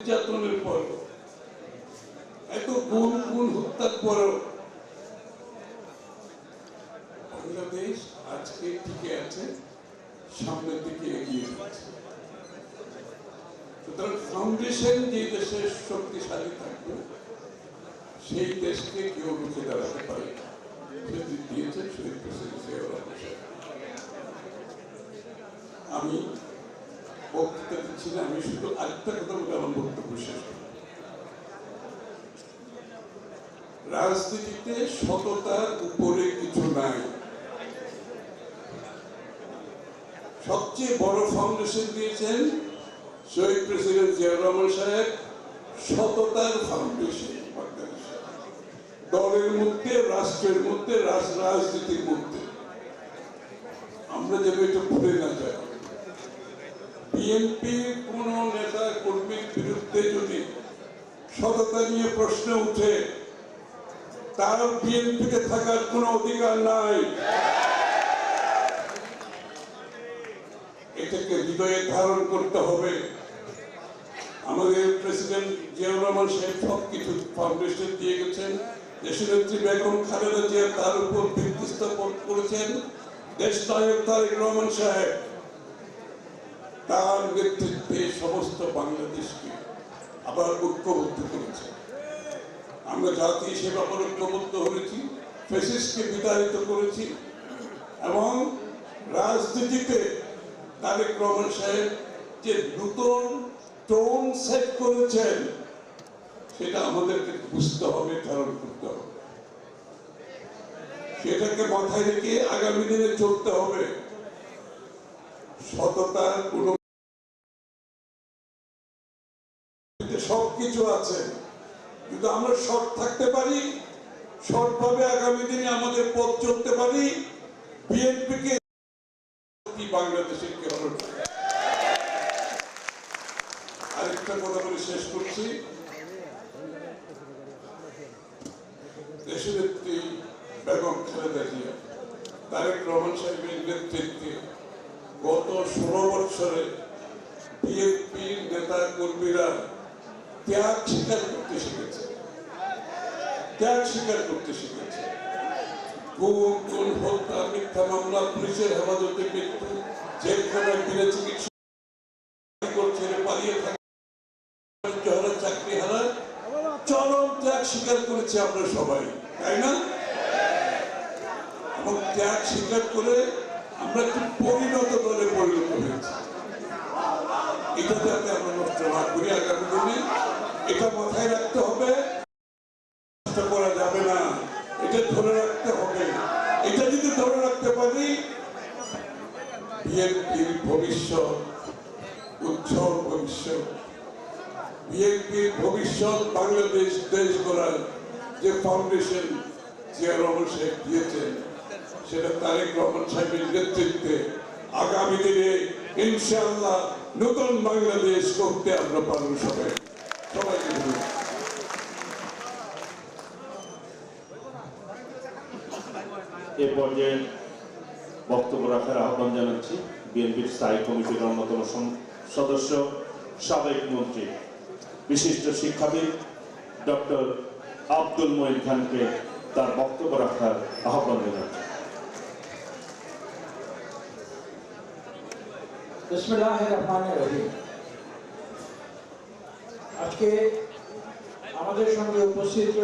নির্যাতনের পর, এত গুণ গুণ হত্যার পরও বাংলাদেশ আজকে টিকে আছে, সামনের দিকে এগিয়ে যাচ্ছে সুতরাং ফাউন্ডেশন যে দেশের শক্তিশালী থাকবে, সেই দেশকে কেউ রুখে দাঁড়াতে পারে শহীদ। আমি বক্তৃতা দিচ্ছি না, আমি শুধু আরেকটা কথা বলে আমার বক্তব্য শেষ রাজনীতিতে সততার উপরে কিছু নাই। সবচেয়ে বড় ফাউন্ডেশন দিয়েছেন শহীদ প্রেসিডেন্ট জিয়াউর রহমান সাহেব, সততার ফাউন্ডেশন। দলের মধ্যে, রাষ্ট্রের মধ্যে, রাজ- রাজনীতির মধ্যে। আমরা যেন এটা ভুলে না যাই। বিএনপির কোন নেতা কর্মীর বিরুদ্ধে যদি সততা নিয়ে প্রশ্ন উঠে তার বিএনপিতে থাকার কোনো অধিকার নাই। এটাকে হৃদয়ে ধারণ করতে হবে। আমাদের প্রেসিডেন্ট জিয়াউর রহমান সাহেব সব কিছু ফাউন্ডেশন দিয়ে গেছেন। দেশনেত্রী বেগম খালেদা জিয়া তার উপর ভিত্তি করেছেন। দেশ নায়ক রহমান সাহেব তার নেতৃত্বে সমস্ত বাংলাদেশকে আবার ঐক্যবদ্ধ করেছে। আমরা জাতি হিসেবে আবার ঐক্যবদ্ধ হয়েছি ফেসিসকে বিতাড়িত করেছি এবং রাজনীতিতে তারেক রহমান সাহেব যে নতুন টোন সেট করেছেন, সেটা আমাদেরকে বুঝতে হবে, ধারণ করতে হবে। সেটাকে মাথায় রেখে আগামী দিনে চলতে হবে। সততার কোন সবকিছু আছে। যদি আমরা সৎ থাকতে পারি, সৎভাবে আগামী দিনে আমাদের পথ চলতে পারি। বিএনপিকে বাংলাদেশের আরেকটা কথা বলে শেষ করছি। দেশনেত্রী বেগম খালেদা জিয়া, তারেক রহমান সাহেবের নেতৃত্বে গত ষোলো বছরে বিএনপির নেতা কর্মীরা ত্যাগ স্বীকার করতে শিখেছে। ত্যাগ স্বীকার করতে শিখেছে। হত্যা মিথ্যা মামলা, পুলিশের হেফাজতে মৃত্যু ফিরে চিকিৎসা চাকরি করেছে আমরা সবাই, তাই না? এবং ত্যাগ করে আমরা পরিণত দলে পরিণত হয়েছি এটা যাতে আমরা নষ্ট না করি আগামী দিনে এটা মাথায় রাখতে হবে। করা যাবে না। এটা ধরে রাখতে হবে। এটা যদি ধরে রাখতে পারি বিএনপির ভবিষ্যৎ, উজ্জ্বল ভবিষ্যৎ। বিএনপির ভবিষ্যৎ বাংলাদেশ, দেশ গড়ার যে ফাউন্ডেশন জিয়া রহমান সাহেব দিয়েছেন, সেটা তারেক রহমান সাহেবের নেতৃত্বে আগামী দিনে ইনশাআল্লাহ নতুন বাংলাদেশ করতে আমরা পারব সবাই। এ পর্যায়ে বক্তব্য রাখার আহ্বান জানাচ্ছি বিএনপির স্থায়ী কমিটির অন্যতম সদস্য, সাবেক মন্ত্রী, বিশিষ্ট শিক্ষাবিদ ডক্টর আব্দুল মঈন খানকে তার বক্তব্য রাখার আহ্বান জানাচ্ছি। আজকে আমাদের সঙ্গে উপস্থিত